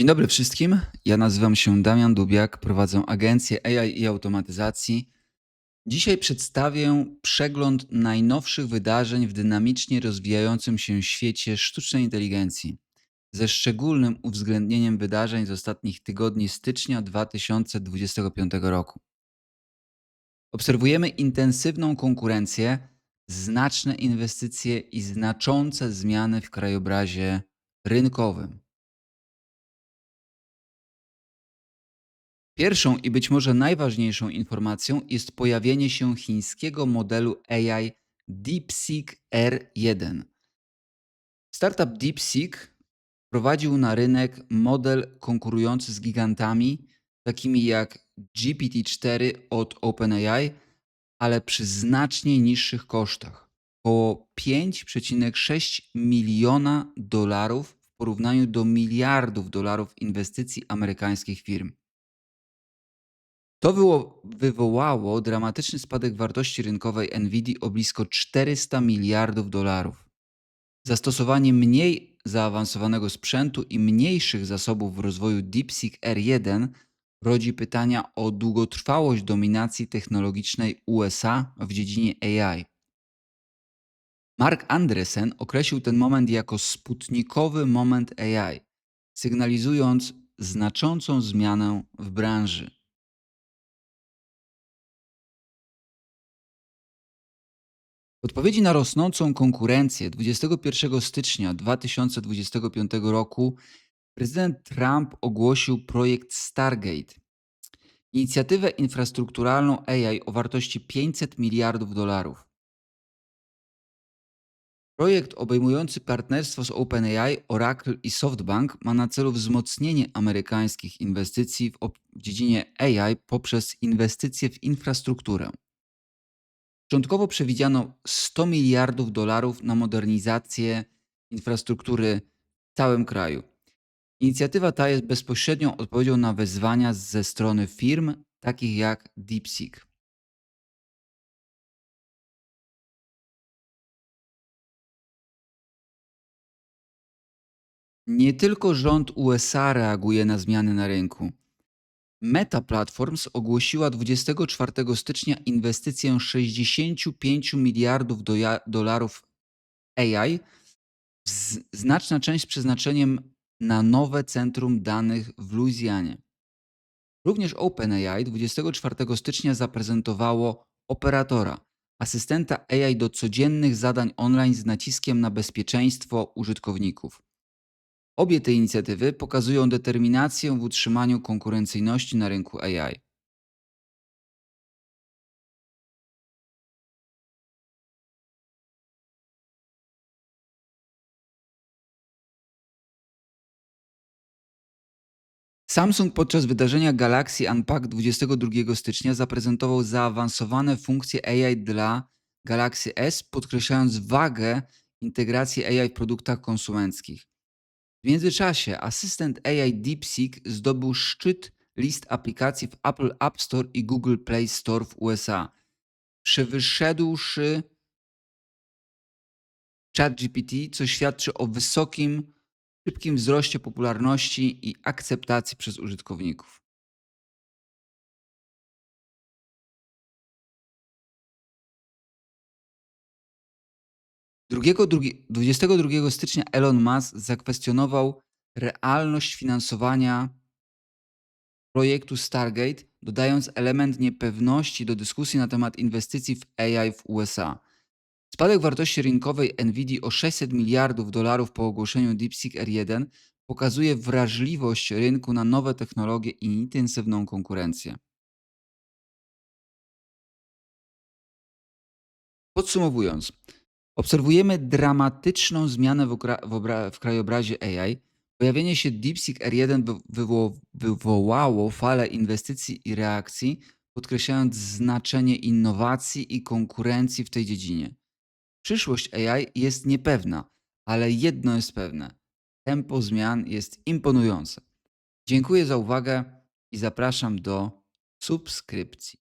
Dzień dobry wszystkim. Ja nazywam się Damian Dubiak, prowadzę agencję AI i automatyzacji. Dzisiaj przedstawię przegląd najnowszych wydarzeń w dynamicznie rozwijającym się świecie sztucznej inteligencji, ze szczególnym uwzględnieniem wydarzeń z ostatnich tygodni stycznia 2025 roku. Obserwujemy intensywną konkurencję, znaczne inwestycje i znaczące zmiany w krajobrazie rynkowym. Pierwszą i być może najważniejszą informacją jest pojawienie się chińskiego modelu AI DeepSeek R1. Startup DeepSeek wprowadził na rynek model konkurujący z gigantami takimi jak GPT-4 od OpenAI, ale przy znacznie niższych kosztach około 5,6 miliona dolarów w porównaniu do miliardów dolarów inwestycji amerykańskich firm. To wyło- wywołało dramatyczny spadek wartości rynkowej Nvidia o blisko 400 miliardów dolarów. Zastosowanie mniej zaawansowanego sprzętu i mniejszych zasobów w rozwoju DeepSeek R1 rodzi pytania o długotrwałość dominacji technologicznej USA w dziedzinie AI. Mark Andresen określił ten moment jako sputnikowy moment AI, sygnalizując znaczącą zmianę w branży. W odpowiedzi na rosnącą konkurencję 21 stycznia 2025 roku prezydent Trump ogłosił projekt Stargate, inicjatywę infrastrukturalną AI o wartości 500 miliardów dolarów. Projekt obejmujący partnerstwo z OpenAI, Oracle i SoftBank ma na celu wzmocnienie amerykańskich inwestycji w, w dziedzinie AI poprzez inwestycje w infrastrukturę. Początkowo przewidziano 100 miliardów dolarów na modernizację infrastruktury w całym kraju. Inicjatywa ta jest bezpośrednią odpowiedzią na wezwania ze strony firm takich jak DeepSeek. Nie tylko rząd USA reaguje na zmiany na rynku. Meta Platforms ogłosiła 24 stycznia inwestycję 65 miliardów doja- dolarów AI, znaczna część przeznaczeniem na nowe centrum danych w Luizjanie. Również OpenAI 24 stycznia zaprezentowało operatora, asystenta AI do codziennych zadań online z naciskiem na bezpieczeństwo użytkowników. Obie te inicjatywy pokazują determinację w utrzymaniu konkurencyjności na rynku AI. Samsung podczas wydarzenia Galaxy Unpacked 22 stycznia zaprezentował zaawansowane funkcje AI dla Galaxy S, podkreślając wagę integracji AI w produktach konsumenckich. W międzyczasie asystent AI DeepSeek zdobył szczyt list aplikacji w Apple App Store i Google Play Store w USA, przewyższedłszy ChatGPT, co świadczy o wysokim, szybkim wzroście popularności i akceptacji przez użytkowników. Drugiego, drugi, 22 stycznia Elon Musk zakwestionował realność finansowania projektu Stargate, dodając element niepewności do dyskusji na temat inwestycji w AI w USA. Spadek wartości rynkowej Nvidia o 600 miliardów dolarów po ogłoszeniu DeepSeek R1 pokazuje wrażliwość rynku na nowe technologie i intensywną konkurencję. Podsumowując, obserwujemy dramatyczną zmianę w, w, w krajobrazie AI. Pojawienie się DeepSeek R1 wy- wywo- wywołało falę inwestycji i reakcji, podkreślając znaczenie innowacji i konkurencji w tej dziedzinie. Przyszłość AI jest niepewna, ale jedno jest pewne: tempo zmian jest imponujące. Dziękuję za uwagę i zapraszam do subskrypcji.